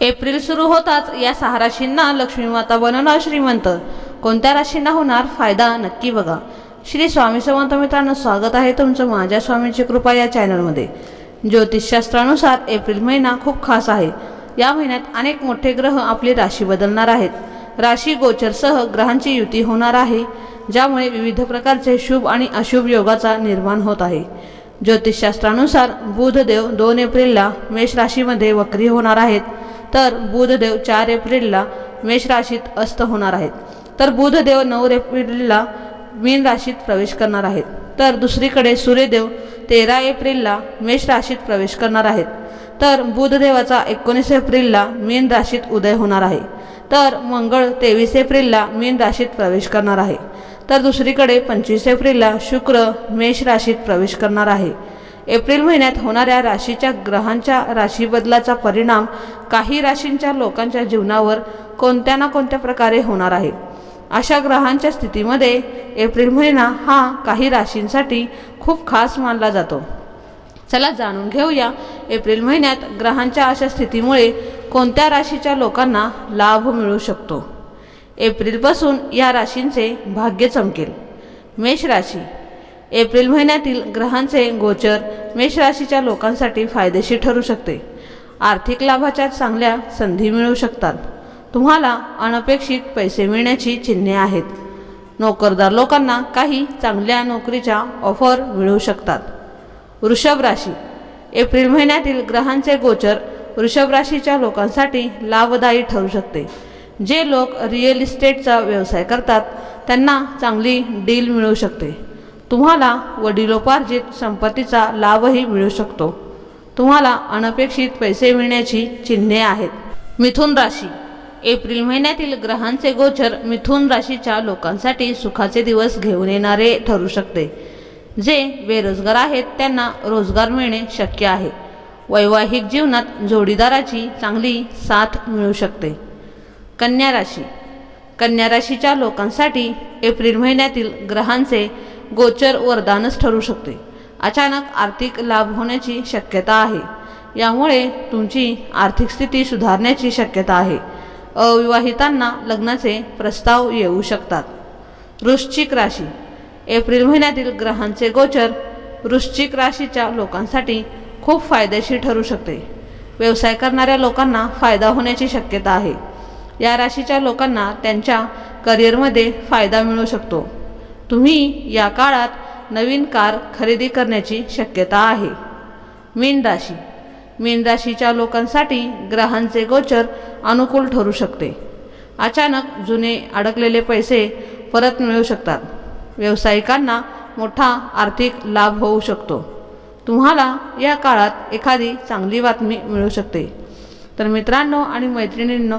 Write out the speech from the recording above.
April सुरू होताच या सहा राशींना लक्ष्मी माता बनवणार श्रीमंत. कोणत्या राशींना होणार फायदा नक्की बघा. श्री स्वामी समंत मित्रांनो स्वागत आहे तुमचं माझ्या स्वामींची कृपा या चॅनलमध्ये. ज्योतिषशास्त्रानुसार एप्रिल महिना खूप खास आहे. या महिन्यात अनेक मोठे ग्रह आपली राशी बदलणार आहेत. राशी गोचरसह ग्रहांची युती होणार आहे ज्यामुळे विविध प्रकारचे शुभ आणि अशुभ योगाचा निर्माण होत आहे. ज्योतिषशास्त्रानुसार बुधदेव दोन एप्रिलला मेष राशीमध्ये वक्री होणार आहेत. तर बुधदेव चार एप्रिलला मेष राशीत अस्त होणार आहेत. तर बुधदेव नऊ एप्रिलला मीन राशीत प्रवेश करणार आहेत. तर दुसरीकडे सूर्यदेव तेरा एप्रिलला मेष राशीत प्रवेश करणार आहेत. तर बुधदेवाचा एकोणीस एप्रिलला मीन राशीत उदय होणार आहे. तर मंगळ तेवीस एप्रिलला मीन राशीत प्रवेश करणार आहे. तर दुसरीकडे पंचवीस एप्रिलला शुक्र मेष राशीत प्रवेश करणार आहे. एप्रिल महिन्यात होणाऱ्या राशीच्या ग्रहांच्या राशी बदलाचा परिणाम काही राशींच्या लोकांच्या जीवनावर कोणत्या ना कोणत्या प्रकारे होणार आहे. अशा ग्रहांच्या स्थितीमध्ये एप्रिल महिना हा काही राशींसाठी खूप खास मानला जातो. चला जाणून घेऊया एप्रिल महिन्यात ग्रहांच्या अशा स्थितीमुळे कोणत्या राशीच्या लोकांना लाभ मिळू शकतो. एप्रिलपासून या राशींचे भाग्य चमकेल. मेष राशी. एप्रिल महिन्यातील ग्रहांचे गोचर मेष राशीच्या लोकांसाठी फायदेशीर ठरू शकते. आर्थिक लाभाच्या चांगल्या संधी मिळू शकतात. तुम्हाला अनपेक्षित पैसे मिळण्याची चिन्हे आहेत. नोकरदार लोकांना काही चांगल्या नोकरीच्या ऑफर मिळू शकतात. वृषभ राशी. एप्रिल महिन्यातील ग्रहांचे गोचर वृषभ राशीच्या लोकांसाठी लाभदायी ठरू शकते. जे लोक रिअल इस्टेटचा व्यवसाय करतात त्यांना चांगली डील मिळू शकते. तुम्हाला वडिलोपार्जित संपत्तीचा लाभही मिळू शकतो. तुम्हाला अनपेक्षित पैसे मिळण्याची चिन्हे आहेत. मिथुन राशी. एप्रिल महिन्यातील ग्रहांचे गोचर मिथुन राशीच्या लोकांसाठी सुखाचे दिवस घेऊन येणारे ठरू शकते. जे बेरोजगार आहेत त्यांना रोजगार मिळणे शक्य आहे. वैवाहिक जीवनात जोडीदाराची चांगली साथ मिळू शकते. कन्या राशी. कन्या राशीच्या लोकांसाठी एप्रिल महिन्यातील ग्रहांचे गोचर वरदानच ठरू शकते. अचानक आर्थिक लाभ होण्याची शक्यता आहे. यामुळे तुमची आर्थिक स्थिती सुधारण्याची शक्यता आहे. अविवाहितांना लग्नाचे प्रस्ताव येऊ शकतात. वृश्चिक राशी. एप्रिल महिन्यातील ग्रहांचे गोचर वृश्चिक राशीच्या लोकांसाठी खूप फायदेशीर ठरू शकते. व्यवसाय करणाऱ्या लोकांना फायदा होण्याची शक्यता आहे. या राशीच्या लोकांना त्यांच्या करिअरमध्ये फायदा मिळू शकतो. तुम्ही या काळात नवीन कार खरेदी करण्याची शक्यता आहे. मीन राशी. मीन राशीच्या लोकांसाठी ग्रहांचे गोचर अनुकूल ठरू शकते. अचानक जुने अडकलेले पैसे परत मिळू शकतात. व्यावसायिकांना मोठा आर्थिक लाभ होऊ शकतो. तुम्हाला या काळात एखादी चांगली बातमी मिळू शकते. तर मित्रांनो आणि मैत्रिणींनो